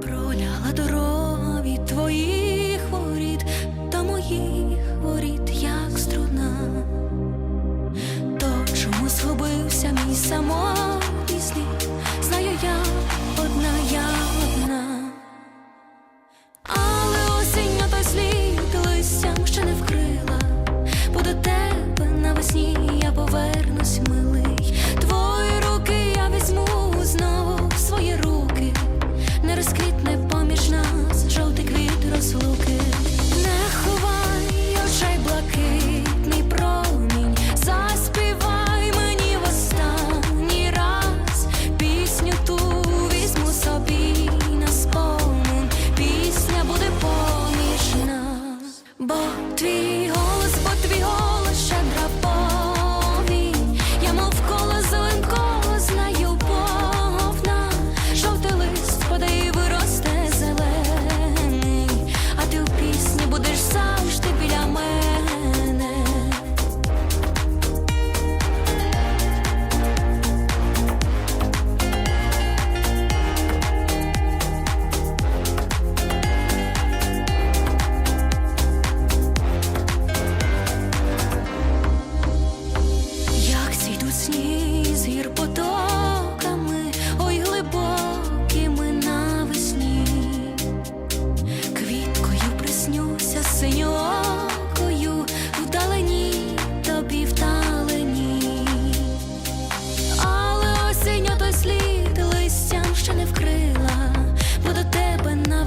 Проляла дорога від твоїх.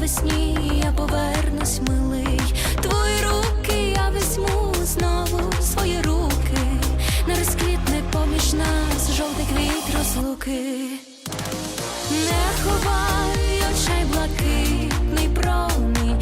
весні я повернусь, милий, твої руки я візьму знову свої руки, не розквітне поміж нас жовтий квіт розлуки, не ховай очей блакитний промінь.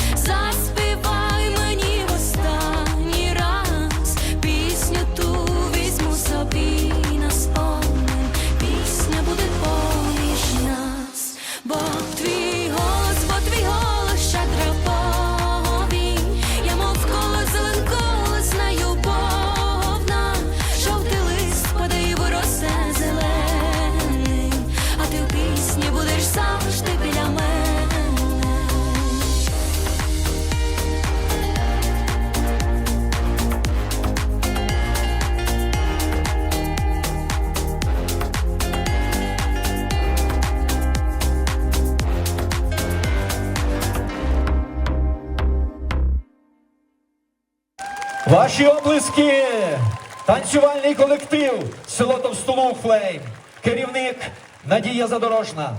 Ваші облиски, танцювальний колектив, село Товстолук Флейм, керівник Надія Задорожна.